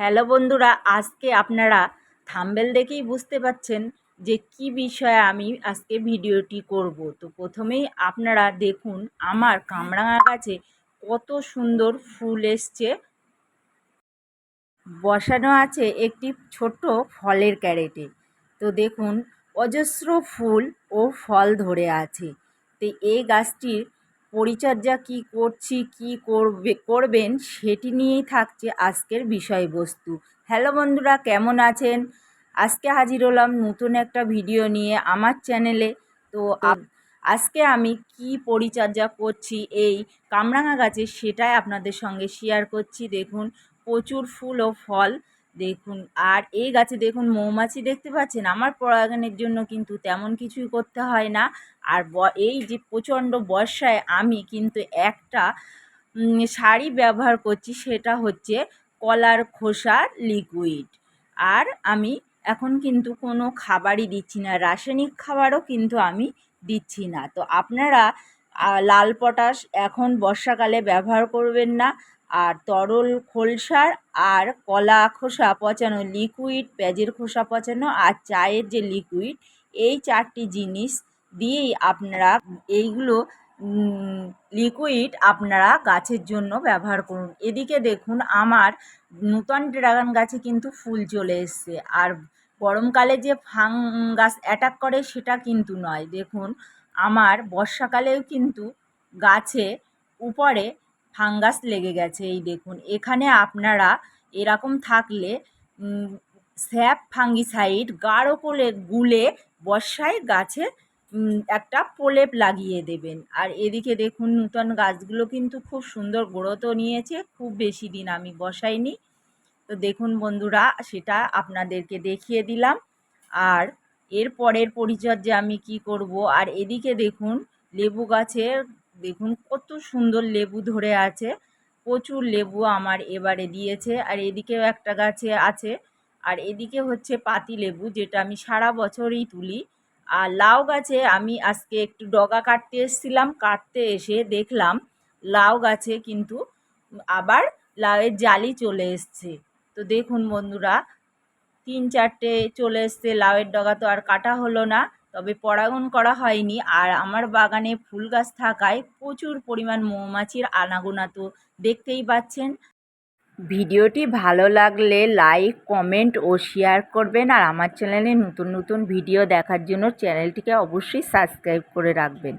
Hello বন্ধুরা, আজকে আপনারা থাম্বেল দেখেই বুঝতে পাচ্ছেন যে কি বিষয়ে আমি আজকে ভিডিওটি করব। তো প্রথমেই আপনারা দেখুন, আমার কামরাঙা গাছে কত সুন্দর ফুল এসছে। বসানো আছে একটি ছোট্ট ফলের ক্যারেটে। তো দেখুন, অজস্র ফুল ও ফল ধরে আছে। তো এই গাছটির পরিচর্যা কি করছি, কি করবে, করবেন সেটি নিয়েই থাকছে আজকের বিষয়বস্তু। হ্যালো বন্ধুরা, কেমন আছেন? আজকে হাজির হলাম নতুন একটা ভিডিও নিয়ে আমার চ্যানেলে। তো আজকে আমি কি পরিচর্যা করছি, এই কামরাঙা গাছে সেটাই আপনাদের সঙ্গে শেয়ার করছি। দেখুন, প্রচুর ফুল ও ফল। দেখুন, আর এই গাছে দেখুন মৌমাছি দেখতে পাচ্ছেন? আমার পরাগানের জন্য কিন্তু তেমন কিছুই করতে হয় না। আর এই যে প্রচণ্ড বর্ষায় আমি কিন্তু একটা শাড়ি ব্যবহার করছি, সেটা হচ্ছে কলার খোসার লিকুইড। আর আমি এখন কিন্তু কোনো খাবারই দিচ্ছি না, রাসায়নিক খাবারও কিন্তু আমি দিচ্ছি না। তো আপনারা লাল পটাশ এখন বর্ষাকালে ব্যবহার করবেন না। আর তরল খোলসার আর কলা খোসা পচানো লিকুইড পেঁয়াজের খোসা পচানো আর চায়ের যে লিকুইড এই চারটি জিনিস দিয়েই আপনারা এইগুলো লিকুইড আপনারা গাছের জন্য ব্যবহার করুন। এদিকে দেখুন আমার নূতন ড্রাগন গাছে কিন্তু ফুল চলে এসছে। আর গরমকালে যে ফাঙ্গাস অ্যাটাক করে সেটা কিন্তু নয়। দেখুন, আমার বর্ষাকালেও কিন্তু গাছে উপরে ফাঙ্গাস লেগে গেছে, এই দেখুন। এখানে আপনারা এরকম থাকলে স্যাপ ফাঙ্গিসাইড গাঢ় করে গুলে বর্ষায় গাছে একটা প্রলেপ লাগিয়ে দেবেন। আর এদিকে দেখুন, নূতন গাছগুলো কিন্তু খুব সুন্দর গ্রোথও নিয়েছে, খুব বেশি দিন আমি বসাইনি। তো দেখুন বন্ধুরা, সেটা আপনাদেরকে দেখিয়ে দিলাম। আর এর পরের পরিচর্যা আমি কি করব? আর এদিকে দেখুন, লেবু গাছের দেখুন, কত সুন্দর লেবু ধরে আছে। প্রচুর লেবু আমার এবারে দিয়েছে। আর এদিকেও একটা গাছে আছে। আর এদিকে হচ্ছে পাতি লেবু, যেটা আমি সারা বছরই তুলি। আর লাউ গাছে আমি আজকে একটু ডগা কাটতে এসেছিলাম, কাটতে এসে দেখলাম লাউ গাছে কিন্তু আবার লাউয়ের জালি চলে এসছে। তো দেখুন বন্ধুরা, তিন চারটে চলে এসছে, লাউয়ের ডগা তো আর কাটা হলো না। তবে পরাগন করা হয়নি। আর আমার বাগানে ফুল গাছ থাকায় প্রচুর পরিমাণ মৌমাছির আনাগোনা তো দেখতেই পাচ্ছেন। ভিডিওটি ভালো লাগলে লাইক, কমেন্ট ও শেয়ার করবেন। আর আমার চ্যানেলে নতুন নতুন ভিডিও দেখার জন্য চ্যানেলটিকে অবশ্যই সাবস্ক্রাইব করে রাখবেন।